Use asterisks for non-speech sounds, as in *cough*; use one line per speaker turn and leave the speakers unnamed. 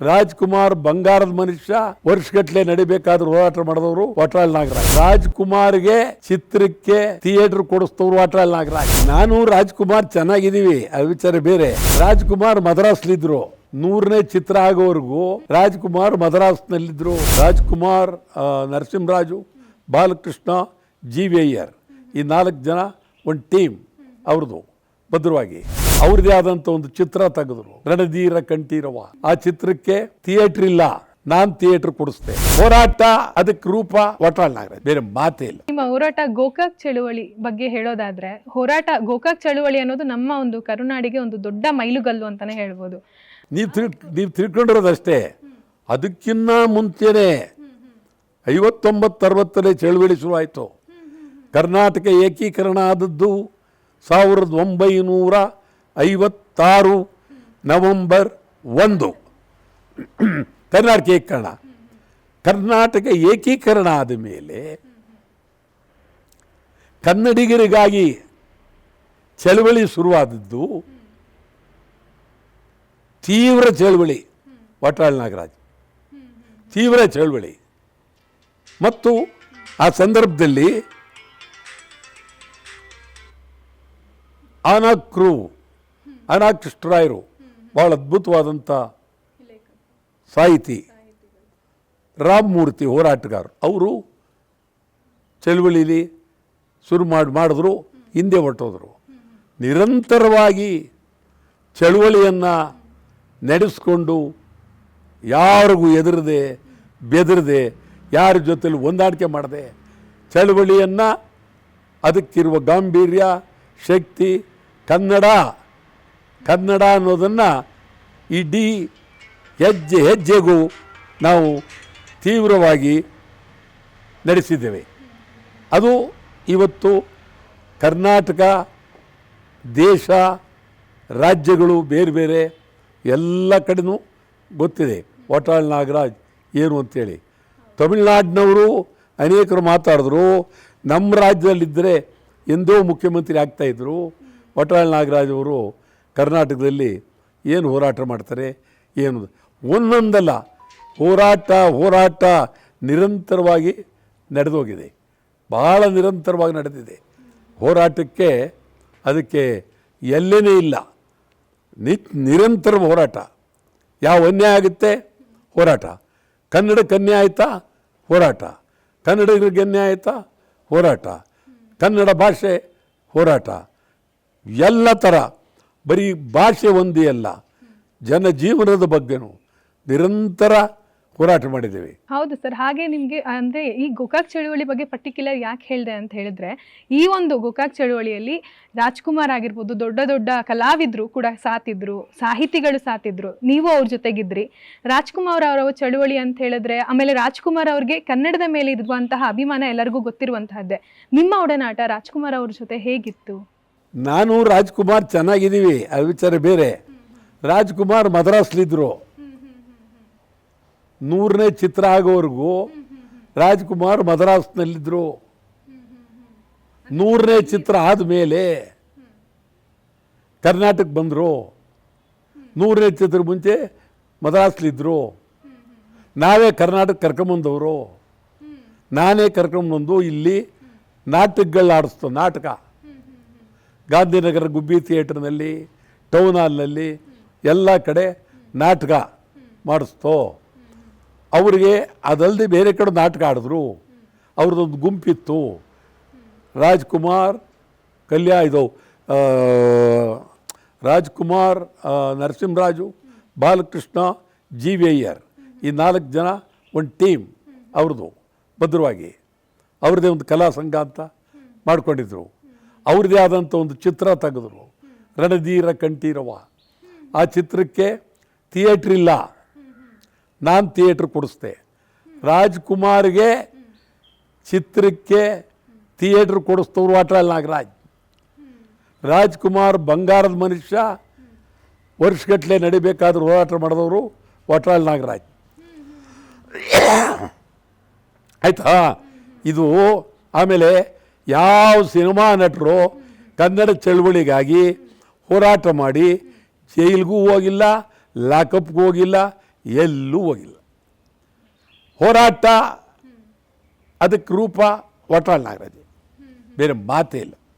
ರಾಜ್ಕುಮಾರ್ ಬಂಗಾರದ ಮನುಷ್ಯ ವರ್ಷಗಟ್ಲೆ ನಡಿಬೇಕಾದ್ರೂ ಹೋರಾಟ ಮಾಡಿದವರು ವಾಟಾಳ್ ನಾಗರಾಜ್. ರಾಜ್ಕುಮಾರ್ಗೆ ಚಿತ್ರಕ್ಕೆ ಥಿಯೇಟರ್ ಕೊಡಿಸ್ತವ್ರು ವಾಟಾಳ್ ನಾಗರಾಜ್. ನಾನು ರಾಜ್ಕುಮಾರ್ ಚೆನ್ನಾಗಿದ್ದೀವಿ ಅದು ವಿಚಾರ ಬೇರೆ. ರಾಜ್ಕುಮಾರ್ ಮದ್ರಾಸ್ಲಿದ್ರು. ನೂರನೇ ಚಿತ್ರ ಆಗೋವರೆಗೂ ರಾಜ್ಕುಮಾರ್ ಮದ್ರಾಸ್ನಲ್ಲಿದ್ದರು ರಾಜ್ಕುಮಾರ್ ಆ, ನರಸಿಂಹರಾಜು ಬಾಲಕೃಷ್ಣ ಜಿ ವಿ ಅಯ್ಯರ್. ಈ ನಾಲ್ಕು ಜನ ಒಂದು ಟೀಮ್. ಅವ್ರದ್ದು ಭದ್ರವಾಗಿ. ಅವ್ರದೇ ಆದಂತ ಒಂದು ಚಿತ್ರ ತೆಗೆದ್ರು. ರಣಧೀರ ಕಂಠೀರವ. ಆ ಚಿತ್ರಕ್ಕೆ ಥಿಯೇಟರ್ ಇಲ್ಲ. ನಾನ್ ಥಿಯೇಟರ್ ಕೊಡಿಸ್ತೆ ಹೋರಾಟ ಅದಕ್ಕೆ ರೂಪ ಒಟ್ಟಾಳ್ ನಾಗರಾಜ್. ಬೇರೆ ಮಾತೇ ಇಲ್ಲ.
ನಿಮ್ಮ ಹೋರಾಟ ಗೋಕಾಕ್ ಚಳುವಳಿ ಬಗ್ಗೆ ಹೇಳೋದಾದ್ರೆ ಹೋರಾಟ ಗೋಕಾಕ್ ಚಳುವಳಿ ಅನ್ನೋದು ನಮ್ಮ ಒಂದು ಕರುನಾಡಿಗೆ ಒಂದು ದೊಡ್ಡ ಮೈಲುಗಲ್ಲು ಅಂತಾನೆ ಹೇಳ್ಬೋದು.
ನೀವು ತಿಳ್ ನೀವು ತಿಳ್ಕೊಂಡಿರೋದಷ್ಟೇ. ಅದಕ್ಕಿನ್ನ ಮುಂಚೆನೆ ಐವತ್ತೊಂಬತ್ತು ಅರವತ್ತನೇ ಚಳುವಳಿ ಶುರುವಾಯಿತು. ಕರ್ನಾಟಕ ಏಕೀಕರಣ ಆದದ್ದು ಸಾವಿರದ ಒಂಬೈನೂರ ಐವತ್ತಾರು ನವೆಂಬರ್ ಒಂದು. ಕರ್ನಾಟಕ ಏಕೀಕರಣ. ಕರ್ನಾಟಕ ಏಕೀಕರಣ ಆದ ಮೇಲೆ ಕನ್ನಡಿಗರಿಗಾಗಿ ಚಳವಳಿ ಶುರುವಾದದ್ದು ತೀವ್ರ ಚಳವಳಿ, ವಾಟಾಳ್ ನಾಗರಾಜ್. ತೀವ್ರ ಚಳವಳಿ. ಮತ್ತು ಆ ಸಂದರ್ಭದಲ್ಲಿ ಆನಾಕ್ರು ಆನಾ ರಾಯರು ಭಾಳ ಅದ್ಭುತವಾದಂಥ ಸಾಹಿತಿ. ರಾಮಮೂರ್ತಿ ಹೋರಾಟಗಾರರು ಅವರು ಚಳುವಳಿಲಿ ಶುರು ಮಾಡಿ, ಮಾಡಿದ್ರು, ಹಿಂದೆ ಹೊಟ್ಟೋದ್ರು ನಿರಂತರವಾಗಿ ಚಳುವಳಿಯನ್ನು ನಡೆಸ್ಕೊಂಡು ಯಾರಿಗೂ ಎದುರದೆ ಬೆದರದೆ, ಯಾರ ಜೊತೆಲಿ ಹೊಂದಾಣಿಕೆ ಮಾಡದೆ ಚಳುವಳಿಯನ್ನು, ಅದಕ್ಕಿರುವ ಗಾಂಭೀರ್ಯ, ಶಕ್ತಿ, ಕನ್ನಡ ಕನ್ನಡ ಅನ್ನೋದನ್ನು ಇಡೀ ಹೆಜ್ಜೆ ಹೆಜ್ಜೆಗೂ ನಾವು ತೀವ್ರವಾಗಿ ನಡೆಸಿದ್ದೇವೆ. ಅದು ಇವತ್ತು ಕರ್ನಾಟಕ, ದೇಶ, ರಾಜ್ಯಗಳು ಬೇರೆ ಬೇರೆ ಎಲ್ಲ ಕಡೆನೂ ಗೊತ್ತಿದೆ. ವಾಟಾಳ್ ನಾಗರಾಜ್ ಏನು ಅಂತೇಳಿ. ತಮಿಳ್ನಾಡಿನವರು ಅನೇಕರು ಮಾತಾಡಿದ್ರು. ನಮ್ಮ ರಾಜ್ಯದಲ್ಲಿದ್ದರೆ ಎಂದೋ ಮುಖ್ಯಮಂತ್ರಿ ಆಗ್ತಾಯಿದ್ರು ವಾಟಾಳ್ ನಾಗರಾಜ್ ಅವರು ಕರ್ನಾಟಕದಲ್ಲಿ ಏನು ಹೋರಾಟ ಮಾಡ್ತಾರೆ ಏನು? ಒಂದೊಂದಲ್ಲ. ಹೋರಾಟ ಹೋರಾಟ ನಿರಂತರವಾಗಿ ನಡೆದೋಗಿದೆ. ಬಹಳ ನಿರಂತರವಾಗಿ ನಡೆದಿದೆ. ಹೋರಾಟಕ್ಕೆ ಅದಕ್ಕೆ ಎಲ್ಲೇನೇ ಇಲ್ಲ. ನಿ ನಿರಂತರ ಹೋರಾಟ. ಯಾವ ಅನ್ಯಾಯ ಆಗುತ್ತೆ? ಹೋರಾಟ. ಕನ್ನಡಕ್ಕೆ ಅನ್ಯಾಯ ಆಯ್ತಾ? ಹೋರಾಟ. ಕನ್ನಡಿಗರಿಗೆ ಅನ್ಯಾಯ ಆಯ್ತಾ? ಹೋರಾಟ. ಕನ್ನಡ ಭಾಷೆ ಹೋರಾಟ. ಎಲ್ಲ ಥರ ಬರೀ ಭಾಷೆ ಒಂದೇ ಅಲ್ಲ, ಜನ ಜೀವನದ ಬಗ್ಗೆನೂ ನಿರಂತರ ಹೋರಾಟ ಮಾಡಿದ್ದೇವೆ.
ಹೌದು ಸರ್, ಹಾಗೆ ನಿಮಗೆ, ಅಂದರೆ ಈ ಗೋಕಾಕ್ ಚಳುವಳಿ ಬಗ್ಗೆ ಪರ್ಟಿಕ್ಯುಲರ್ ಯಾಕೆ ಹೇಳಿದೆ ಅಂತ ಹೇಳಿದ್ರೆ, ಈ ಒಂದು ಗೋಕಾಕ್ ಚಳುವಳಿಯಲ್ಲಿ ರಾಜ್ಕುಮಾರ್ ಆಗಿರ್ಬೋದು, ದೊಡ್ಡ ದೊಡ್ಡ ಕಲಾವಿದರು ಕೂಡ ಸಾತಿದ್ರು, ಸಾಹಿತಿಗಳು ಸಾತಿದ್ರು, ನೀವು ಅವ್ರ ಜೊತೆಗಿದ್ರಿ. ರಾಜ್ಕುಮಾರ್ ಅವರ ಚಳುವಳಿ ಅಂತ ಹೇಳಿದ್ರೆ, ಆಮೇಲೆ ರಾಜ್ಕುಮಾರ್ ಅವ್ರಿಗೆ ಕನ್ನಡದ ಮೇಲೆ ಇರುವಂತಹ ಅಭಿಮಾನ ಎಲ್ಲರಿಗೂ ಗೊತ್ತಿರುವಂತಹದ್ದೇ. ನಿಮ್ಮ ಒಡನಾಟ ರಾಜ್ಕುಮಾರ್ ಅವ್ರ ಜೊತೆ ಹೇಗಿತ್ತು?
ನಾನು ರಾಜ್ಕುಮಾರ್ ಚೆನ್ನಾಗಿದ್ದೀವಿ, ಅದು ವಿಚಾರ ಬೇರೆ. ರಾಜ್ಕುಮಾರ್ ಮದ್ರಾಸ್ಲಿದ್ರು. ನೂರನೇ ಚಿತ್ರ ಆಗೋವರೆಗೂ ರಾಜ್ಕುಮಾರ್ ಮದ್ರಾಸ್ನಲ್ಲಿದ್ದರು ನೂರನೇ ಚಿತ್ರ ಆದಮೇಲೆ ಕರ್ನಾಟಕ ಬಂದರು. ನೂರನೇ ಚಿತ್ರ ಮುಂಚೆ ಮದ್ರಾಸ್ಲಿದ್ದರು ನಾವೇ ಕರ್ನಾಟಕ ಕರ್ಕೊಂಬಂದವರು. ನಾನೇ ಕರ್ಕೊಂಬಂದು ಇಲ್ಲಿ ನಾಟಕಗಳು ಆಡಿಸ್ತು, ನಾಟಕ. ಗಾಂಧಿನಗರ ಗುಬ್ಬಿ ಥಿಯೇಟ್ರ್ನಲ್ಲಿ, ಟೌನ್ ಹಾಲ್ನಲ್ಲಿ ಎಲ್ಲ ಕಡೆ ನಾಟಕ ಮಾಡಿಸ್ತೋ. ಅವರಿಗೆ ಅದಲ್ಲದೆ ಬೇರೆ ಕಡೆ ನಾಟಕ ಆಡಿದ್ರು. ಅವ್ರದ್ದೊಂದು ಗುಂಪಿತ್ತು. ರಾಜ್ಕುಮಾರ್, ಕಲ್ಯಾ ಇದು ರಾಜ್ಕುಮಾರ್ ನರಸಿಂಹರಾಜು, ಬಾಲಕೃಷ್ಣ ಜಿ ವಿ ಅಯ್ಯರ್ ಈ ನಾಲ್ಕು ಜನ ಒಂದು ಟೀಮ್ ಅವ್ರದ್ದು ಭದ್ರವಾಗಿ. ಅವ್ರದ್ದೇ ಒಂದು ಕಲಾ ಸಂಘ ಅಂತ ಮಾಡ್ಕೊಂಡಿದ್ರು. ಅವ್ರದ್ದೇ ಆದಂಥ ಒಂದು ಚಿತ್ರ ತೆಗೆದ್ರು. ರಣಧೀರ ಕಂಠೀರವ. ಆ ಚಿತ್ರಕ್ಕೆ ಥಿಯೇಟ್ರ್ ಇಲ್ಲ. ನಾನು ಥಿಯೇಟ್ರ್ ಕೊಡಿಸ್ದೆ. ರಾಜ್ಕುಮಾರ್ಗೆ ಚಿತ್ರಕ್ಕೆ ಥಿಯೇಟ್ರ್ ಕೊಡಿಸ್ತವ್ರು ವಾಟಾಳ್ ನಾಗರಾಜ್. ರಾಜ್ಕುಮಾರ್ ಬಂಗಾರದ ಮನುಷ್ಯ ವರ್ಷಗಟ್ಟಲೆ ನಡಿಬೇಕಾದ್ರೂ ಹೋರಾಟ ಮಾಡಿದವರು ವಾಟಾಳ್ ನಾಗರಾಜ್. *coughs* ಆಯ್ತಾ? ಇದು ಆಮೇಲೆ ಯಾವ ಸಿನಿಮಾ ನಟರು ಕನ್ನಡ ಚಳವಳಿಗಾಗಿ ಹೋರಾಟ ಮಾಡಿ ಜೈಲಿಗೂ ಹೋಗಿಲ್ಲ, ಲಾಕಪ್ಗೂ ಹೋಗಿಲ್ಲ, ಎಲ್ಲೂ ಹೋಗಿಲ್ಲ. ಹೋರಾಟ, ಅದಕ್ಕೆ ರೂಪ ಒಟ್ರಾಳ್ ನಾಗರಾಜ್. ಬೇರೆ ಮಾತೇ ಇಲ್ಲ.